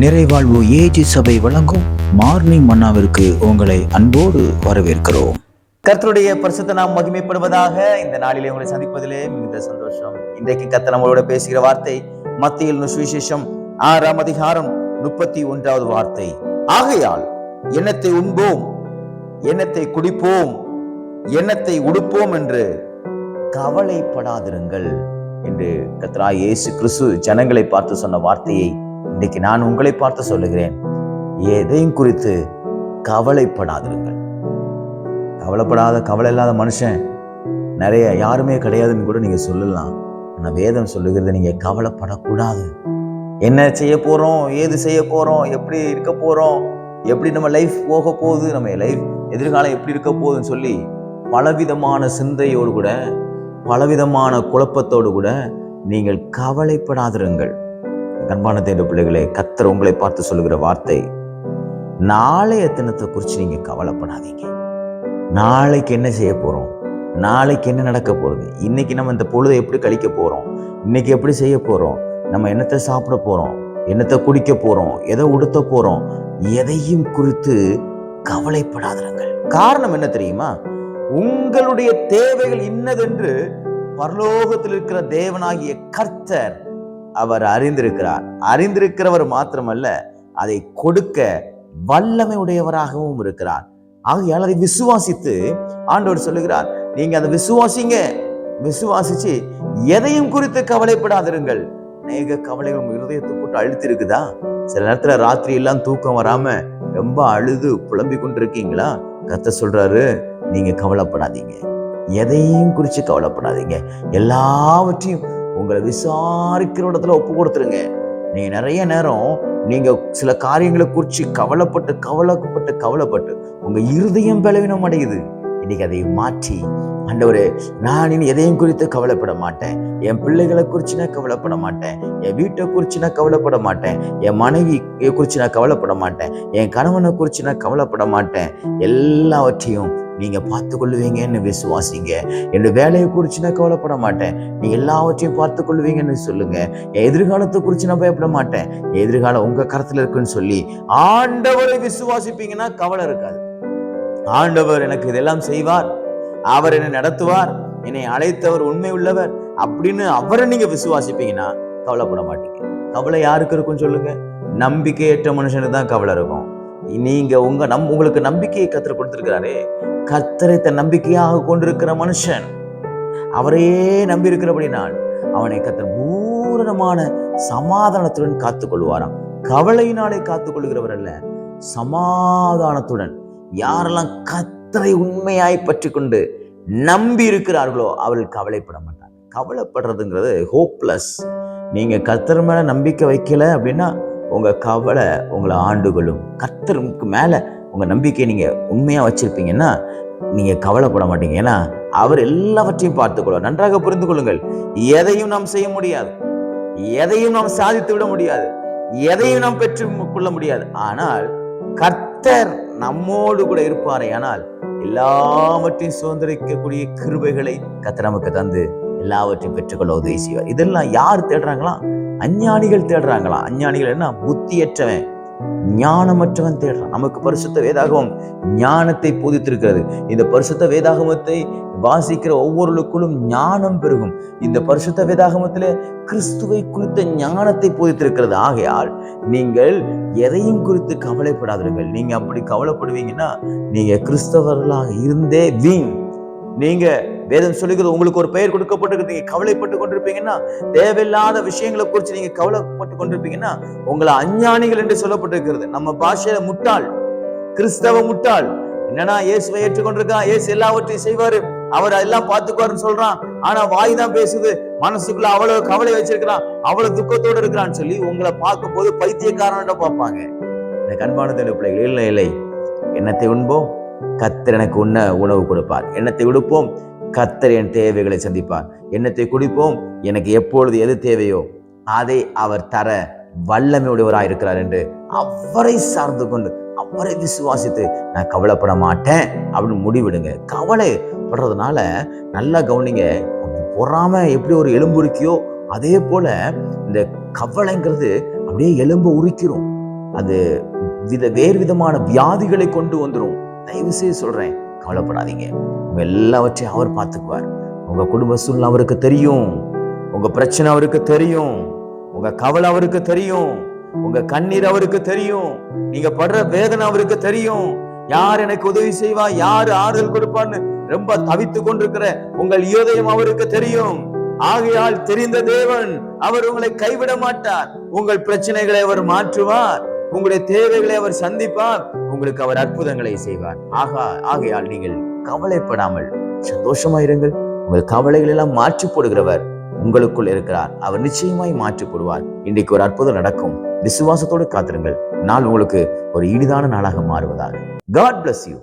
நிறைவாழ்வு AG சபை வழங்கும் morning மன்னாவிற்கு உங்களை அன்போடு வரவேற்கிறோம். கர்த்தருடைய பரிசுத்த நாம் மகிமைப்படுவதாக இந்த நாளிலே உங்களை சந்திப்பதிலே மிகுந்த சந்தோஷம். இன்றைக்கு கர்த்தர் நம்மளோட பேசுகிற வார்த்தை மத்தியில் சுவிசேஷம் ஆறாம் அதிகாரம் முப்பத்தி ஒன்றாவது வார்த்தை. ஆகையால் எண்ணத்தை உண்போம் எண்ணத்தை குடிப்போம் எண்ணத்தை உடுப்போம் என்று கவலைப்படாதிருங்கள் என்று கத்ரா இயேசு கிறிஸ்து ஜனங்களை பார்த்து சொன்ன வார்த்தையை இன்னைக்கு நான் உங்களை பார்த்து சொல்லுகிறேன். எதையும் குறித்து கவலைப்படாதிருங்கள். கவலைப்படாத கவலை இல்லாத மனுஷன் நிறைய யாருமே கிடையாதுன்னு கூட நீங்கள் சொல்லலாம். ஆனால் வேதம் சொல்லுகிறது நீங்கள் கவலைப்படக்கூடாது. என்ன செய்ய போகிறோம் ஏது செய்ய போகிறோம் எப்படி இருக்க போகிறோம் எப்படி நம்ம லைஃப் போக போகுது? நம்ம லைஃப் எதிர்காலம் எப்படி இருக்க போகுதுன்னு சொல்லி பலவிதமான சிந்தையோடு கூட பலவிதமான குழப்பத்தோடு கூட நீங்கள் கவலைப்படாதிருங்கள். கண்பான தேட பிள்ளைகளே கத்தர் உங்களை பார்த்து சொல்லுகிற வார்த்தை நாளைய தினத்தை குறித்து நீங்க கவலைப்படாதீங்க. நாளைக்கு என்ன செய்ய போறோம்? நாளைக்கு என்ன நடக்க போகுது? இன்னைக்கு நம்ம இந்த பொழுதை எப்படி கழிக்க போறோம்? இன்னைக்கு எப்படி செய்ய போறோம்? நம்ம என்னத்தை சாப்பிட போறோம்? என்னத்தை குடிக்க போறோம்? எதை உடுத்த போறோம்? எதையும் குறித்து கவலைப்படாதிருங்கள் காரணம் என்ன தெரியுமா? உங்களுடைய தேவைகள் இன்னதென்று பரலோகத்தில் இருக்கிற தேவனாகிய கர்த்தர் அவர் அறிந்திருக்கிறார். அறிந்திருக்கிறவர் மாத்திரமல்ல அதை கொடுக்க வல்லமை உடையவராகவும் இருக்கிறார். ஆகையால் அதை விசுவாசித்து ஆண்டவர் சொல்லுகிறார் நீங்க அதை விசுவாசிங்க. விசுவாசிச்சு எதையும் குறித்து கவலைப்படாதிருங்கள். அநேக கவலைகள் உங்க இருதயத்தை போட்டு அழுத்தி இருக்குதா சில நேரத்துல ராத்திரி எல்லாம் தூக்கம் வராம ரொம்ப அழுது புலம்பிக் கொண்டிருக்கீங்களா? கத்த சொல்றாரு நீங்க கவலைப்படாதீங்க. எதையும் குறித்து கவலைப்படாதீங்க. எல்லாவற்றையும் உங்களை விசாரிக்கிற இடத்துல ஒப்பு கொடுத்துருங்க. நீங்கள் நிறைய நேரம் நீங்க சில காரியங்களை குறித்து கவலைப்பட்டு கவலைப்பட்டு கவலைப்பட்டு உங்க இருதயம் பலவீனம் அடையுது. இன்னைக்கு அதை மாற்றி ஆண்டவரே நான் இனி எதையும் குறித்து கவலைப்பட மாட்டேன். என் பிள்ளைகளை குறித்து நான் கவலைப்பட மாட்டேன். என் வீட்டை குறித்து நான் கவலைப்பட மாட்டேன். என் மனைவி குறித்து நான் கவலைப்பட மாட்டேன். என் கணவனை குறித்து நான் கவலைப்பட மாட்டேன். எல்லாவற்றையும் நீங்கள் பார்த்து கொள்ளுவீங்கன்னு விசுவாசிங்க. என்னோட வேலையை குறித்து நான் கவலைப்பட மாட்டேன். நீ எல்லாவற்றையும் பார்த்து கொள்ளுவீங்கன்னு சொல்லுங்கள் என் எதிர்காலத்தை குறித்து நான் பயப்பட மாட்டேன். என் எதிர்காலம் உங்கள் கரத்தில் இருக்குன்னு சொல்லி ஆண்டவரை விசுவாசிப்பீங்கன்னா கவலை இருக்காது. ஆண்டவர் எனக்கு இதெல்லாம் செய்வார். அவர் என்னை நடத்துவார். என்னை அழைத்தவர் உண்மை உள்ளவர். அப்படின்னு அவரை நீங்கள் விசுவாசிப்பீங்கன்னா கவலைப்பட மாட்டீங்க. கவலை யாருக்கு இருக்குன்னு சொல்லுங்க? நம்பிக்கையற்ற மனுஷனுக்கு தான் கவலை இருக்கும். நீங்க உங்க நம் உங்களுக்கு நம்பிக்கையை கத்தர் கொடுத்திருக்கிறாரே. கத்தரை தன் நம்பிக்கையாக கொண்டிருக்கிற மனுஷன். அவரையே நம்பி இருக்கிறபடினால் அவனை கத்தர் பூரணமான சமாதானத்துடன் காத்துக் கொள்வாராம் கவலையினாலே காத்துக்கொள்கிறவர் அல்ல சமாதானத்துடன். யாரெல்லாம் கத்தரை உண்மையாய் பற்றி கொண்டு நம்பி இருக்கிறார்களோ அவர்கள் கவலைப்பட மாட்டாங்க கவலைப்படுறதுங்கிறது ஹோப்லெஸ் நீங்க கத்தர் மேல நம்பிக்கை வைக்கல அப்படின்னா உங்க கவலை உங்களை ஆண்டுகளும் கத்தருக்கு மேலே உங்கள் நம்பிக்கையை நீங்கள் உண்மையாக வச்சுருப்பீங்கன்னா நீங்கள் கவலைப்பட மாட்டீங்க. ஏன்னா அவர் எல்லாவற்றையும் பார்த்துக்கொள்வார். நன்றாக புரிந்து கொள்ளுங்கள். எதையும் நாம் செய்ய முடியாது. எதையும் நாம் சாதித்து விட முடியாது. எதையும் நாம் பெற்று கொள்ள முடியாது. ஆனால் கர்த்தர் நம்மோடு கூட இருப்பாரே. ஆனால் எல்லாவற்றையும் சுதந்திரிக்கக்கூடிய கிருபைகளை கர்த்தர் நமக்கு தந்து எல்லாவற்றையும் பெற்றுக்கொள்ள உதவி செய்வார். இதெல்லாம் யார் தேடுறாங்களா? அஞ்ஞானிகள் தேடுறாங்களா? அஞ்ஞானிகள் என்ன? புத்தியற்றவன். ஞானமற்றவன் தேடுறான். நமக்கு பரிசுத்த வேதாகமம் ஞானத்தை போதித்திருக்கிறது. இந்த பரிசுத்த வேதாகமத்தை வாசிக்கிற ஒவ்வொருளுக்குள்ளும் ஞானம் பெருகும். இந்த பரிசுத்த வேதாகமத்தில் கிறிஸ்துவை குறித்த ஞானத்தை போதித்திருக்கிறது. ஆகையால் நீங்கள் எதையும் குறித்து கவலைப்படாதீர்கள். நீங்கள் அப்படி கவலைப்படுவீங்கன்னா நீங்கள் கிறிஸ்தவர்களாக இருந்தே வீண். நீங்கள் வேதம் சொல்லுகிறது உங்களுக்கு ஒரு பெயர் கொடுக்கப்பட்டிருக்கு நீங்க கவலைப்பட்டு கொண்டிருப்பீங்கன்னா தேவையில்லாத விஷயங்களை குறித்து நீங்க கவலைப்பட்டு கொண்டிருப்பீங்கன்னா உங்களை அஞ்ஞானிகள் என்று சொல்லப்பட்டிருக்கிறது. நம்ம பாஷையில முட்டாள் கிறிஸ்தவ முட்டாள். என்னன்னா இயேசுவை ஏற்றுக்கொண்டிருக்கான் இயேசு எல்லாவற்றையும் செய்வாரு. அவர் எல்லாம் பார்த்துக்குவாருன்னு சொல்றான். ஆனா வாய் தான் பேசுது. மனசுக்குள்ள அவ்வளவு கவலை வச்சிருக்கிறான். அவ்வளவு துக்கத்தோடு இருக்கிறான்னு சொல்லி உங்களை பார்க்கும் போது பைத்தியக்காரன் பார்ப்பாங்க இந்த கண்பான பிள்ளைகள் இல்லை இல்லை என்னத்தை உண்போம்? கத்திரனுக்கு எனக்கு உண்ண உணவு கொடுப்பார். எண்ணத்தை உடுப்போம்? கத்தர் என் தேவைகளை சந்திப்பார். என்னத்தை குடிப்போம்? எனக்கு எப்பொழுது எது தேவையோ அதை அவர் தர வல்லமையுடையவராக இருக்கிறார் என்று அவரை சார்ந்து கொண்டு அவரை விசுவாசித்து நான் கவலைப்பட மாட்டேன் அப்படின்னு முடிவிடுங்க. கவலைப்படுறதுனால நல்லா கவனிங்க. பொறாம எப்படி ஒரு எலும்பு உரிக்கியோ அதே போல இந்த கவலைங்கிறது அப்படியே எலும்பு உரிக்கிறோம் அது வித வேறு விதமான வியாதிகளை கொண்டு வந்துடும் தயவு செய்து சொல்றேன் கவலைப்படாதீங்க. உங்கள் எல்லாவற்றையும் அவர் பார்த்துக்குவார். உங்க குடும்ப சூழ்நிலை அவருக்கு தெரியும். உங்க பிரச்சனை அவருக்கு தெரியும். உங்க கவலை அவருக்கு தெரியும். உங்க கண்ணீர் அவருக்கு தெரியும். நீங்க படுற வேதனை அவருக்கு தெரியும். யார் எனக்கு உதவி செய்வா? யார் ஆறுதல் கொடுப்பான்னு ரொம்ப தவித்து கொண்டிருக்கிற உங்கள் யோதயம் அவருக்கு தெரியும். ஆகையால் தெரிந்த தேவன் அவர் உங்களை கைவிட மாட்டார். உங்கள் பிரச்சனைகளை அவர் மாற்றுவார். உங்களுடைய தேவைகளை அவர் சந்திப்பார். உங்களுக்கு அவர் அற்புதங்களை செய்வார். ஆகா ஆகையால் நீங்கள் கவலைப்படாமல் சந்தோஷமா இருங்கள். உங்கள் கவலைகள் எல்லாம் மாற்றி போடுகிறவர் உங்களுக்குள் இருக்கிறார். அவர் நிச்சயமாய் மாற்றி போடுவார் இன்றைக்கு ஒரு அற்புதம் நடக்கும். விசுவாசத்தோடு காத்திருங்கள். நாள் உங்களுக்கு ஒரு இனிதான நாளாக மாறுவதாக. God bless you